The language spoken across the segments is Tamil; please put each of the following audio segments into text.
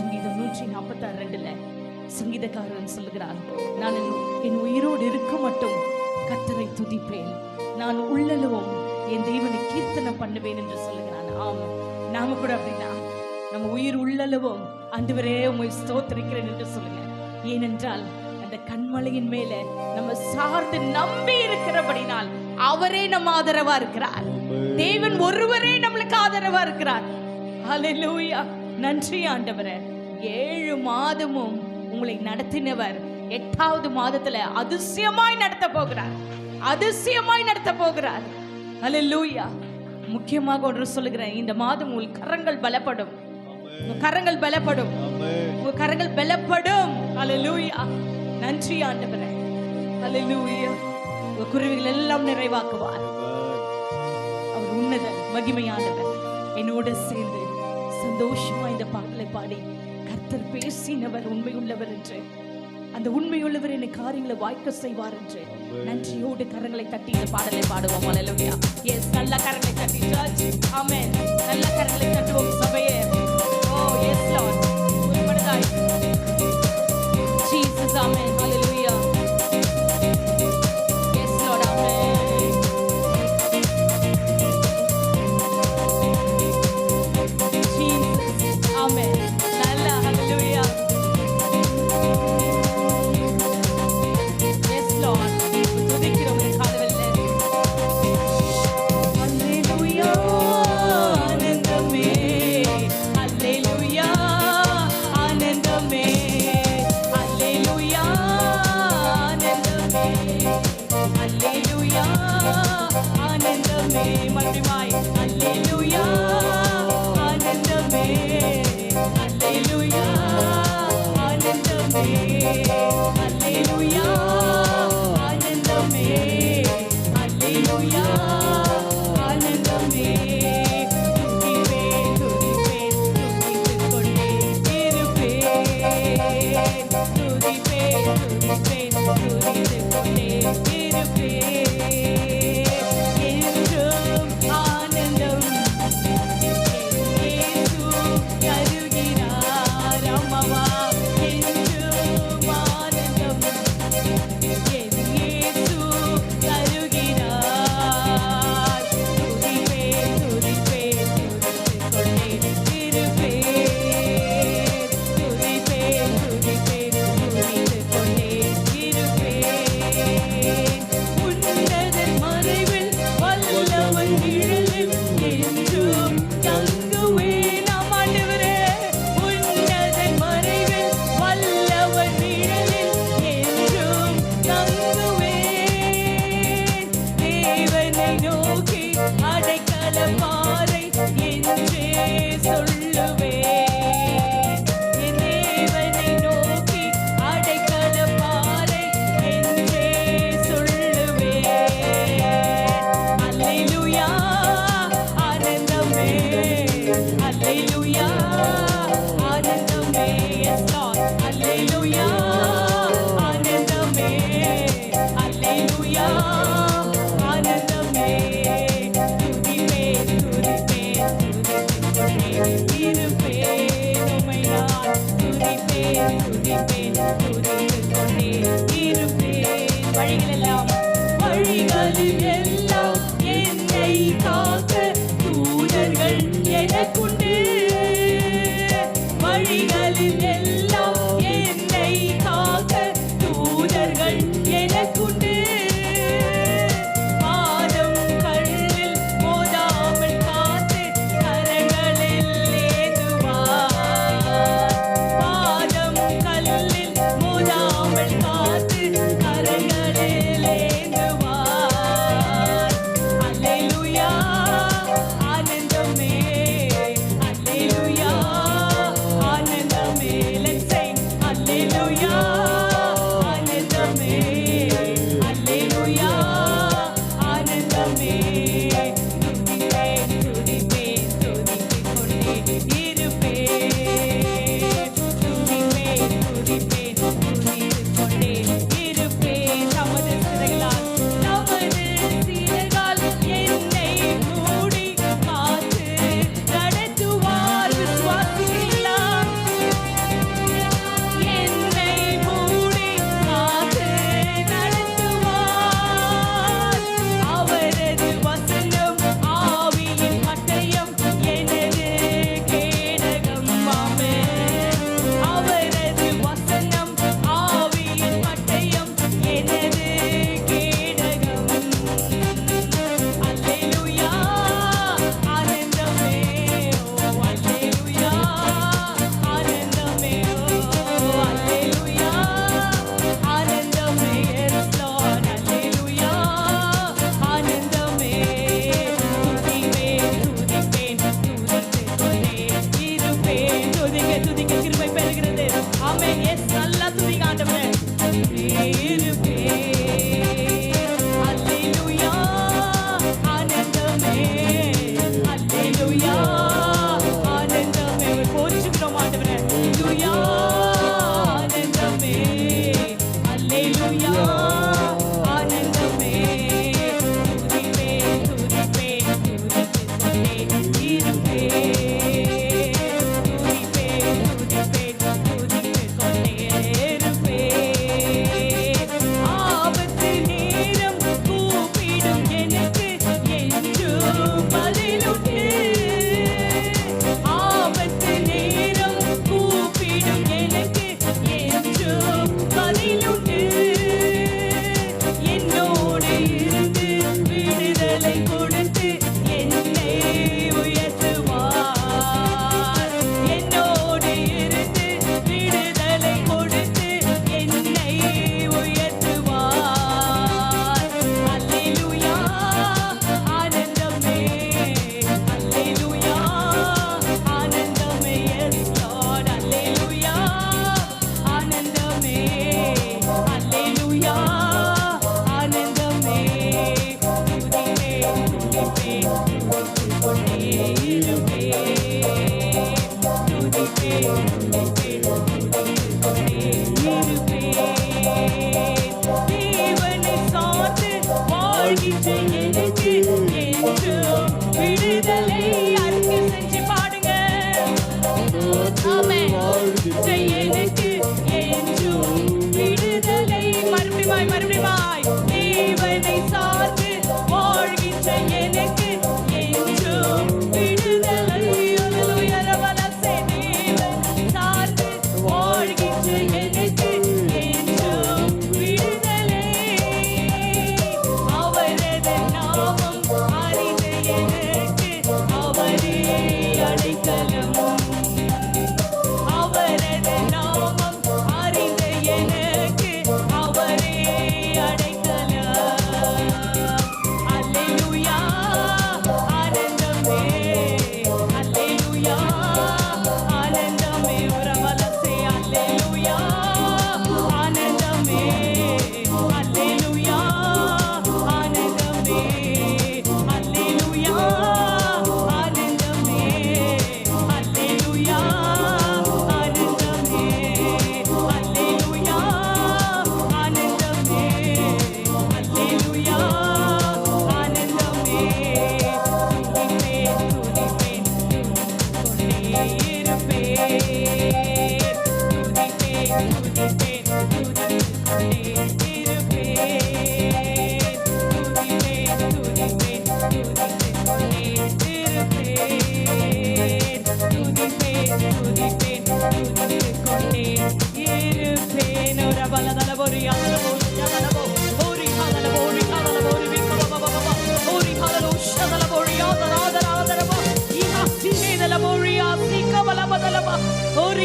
சங்கீதம் நூற்றி நாற்பத்தி ஆறு ரெண்டுல சங்கீதக்காரன் சொல்லுகிறார் நான் என் உயிரோடு இருக்க மட்டும் கத்தரை துதிப்பேன். நான் உள்ளளவும் என் தேவனை கீர்த்தனை பண்ணுவேன் என்று சொல்லுகிறான். ஆம் நாம கூட அப்படின்னா நம்ம உயிர் உள்ளளவும் ஆண்டவரே உம்மை ஸ்தோத்திரிக்கிறேன் என்று சொல்லுங்க. ஏனென்றால் அந்த கண்மலையின் மேல நம்ம சார்ந்து நம்பி இருக்கிறபடினால் அவரே நம்ம ஆதரவா இருக்கிறார். தேவன் ஒருவரே நம்மளுக்கு ஆதரவா இருக்கிறார். ஹalleluya. நன்றி ஆண்டவரே. ஏழு மாதமும் உங்களை நடத்தினவர் எட்டாவது மாதத்துல அதிசயமாய் நடத்த போகிறார். அதிசயமாய் நடத்த போகிறார். அல்ல லூயா முக்கியமாக ஒன்று சொல்லுகிறேன். இந்த மாதம் உங்கள் கரங்கள் பலப்படும். கரங்கள் பலப்படும். உங்க கரங்கள் பலப்படும். லூயா நன்றி ஆண்டவரே. ஹalleluya உங்க குருவிகள் எல்லாம் நிறைவாக்குவார். அவர் உன்னத மகிமையானவர். என்னோட சேர்ந்து சந்தோஷமா இந்த பாடலை பாடி கர்த்தர் பேசினவர் உண்மையுள்ளவர் என்று. அந்த உண்மையுள்ளவர் என்னை காரியங்களை வாய்க்க செய்வார் என்று. நன்றியோடு கரங்களை தட்டி இந்த பாடலை பாடுவோம். அல்லேலூயா எஸ் நல்ல கரங்களை தட்டி சர்ச் ஆமென் நல்ல கரங்களை தட்டுவோம் சபையே. ஓ எஸ் லார்ட் உண்மைதாய் ஜீசஸ் ஆமென்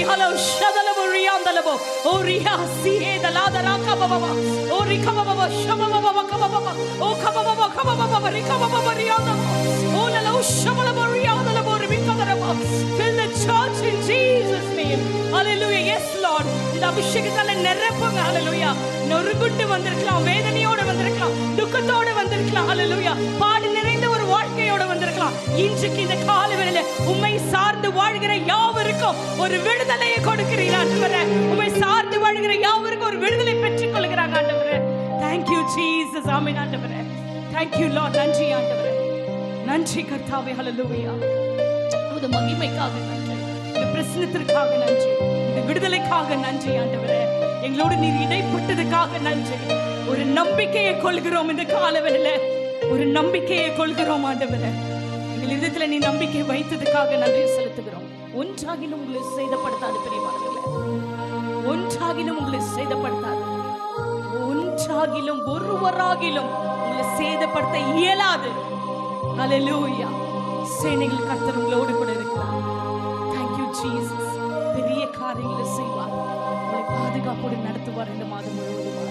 ஒரு ஹலோ ஷதலவோ ஒரு யாதலவோ ஒரு யாசிஹேதலாதராகவவோ Fill the church in Jesus name. Hallelujah. Yes, Lord. இந்த அபிஷேகத்தால நிரப்புங்க. ஹalleluya வந்திருக்கலாம். வேதனையோட வந்திருக்கலாம். துக்கத்தோட வந்திருக்கலாம். ஹalleluya பாடு நிறைந்த ஒரு வாழ்க்கையோட வந்திருக்கலாம். இன்றைக்கு இந்த கால காலவேளையில உண்மை சார்ந்து வாழ்கிற யாவருக்கும் ஒரு விடுதலையை கொடுக்கிறீர் ஆண்டவரே. உண்மை சார்ந்து வாழ்கிற யாவருக்கும் ஒரு விடுதலை பெற்றுக் கொள்கிறாங்க ஆண்டவரே. தேங்க்யூ ஜீசஸ் ஆமீன் ஆண்டவரே. தேங்க்யூ you நன்றி ஆண்டவரே. நன்றி கர்த்தாவே. ஹalleluya உமது மகிமைக்காக நன்றி. இந்த பிரசனத்திற்காக நன்றி. இந்த விடுதலைக்காக நன்றி ஆண்டவரே. எங்களோடு நீர் இடைப்பட்டதுக்காக நன்றி. ஒரு நம்பிக்கையை கொள்கிறோம் இந்த காலவெளியில. ஒரு நம்பிக்கையை கொள்கிறோம் ஆண்டவரே. எங்கள் இதயத்துல நீ நம்பிக்கை வைத்ததுக்காக நன்றி செலுத்துகிறோம். ஒன்றாகிலும் உங்களை சேதப்படுத்தாது பெரியவர்களே ஒன்றாகிலும் உங்களை சேதப்படுத்தாது. ஒன்றாகிலும் ஒருவராகிலும் உங்களை சேதப்படுத்த இயலாது. அலலூயா சேனைகள் கத்தர் உங்களோடு கூட இருக்கிறார். தேங்க்யூ ஜீசஸ் பெரிய காரியங்களை செய்வார். உங்களை பாதுகாப்போடு நடத்துவார் இந்த மாதம் முழுவதும்.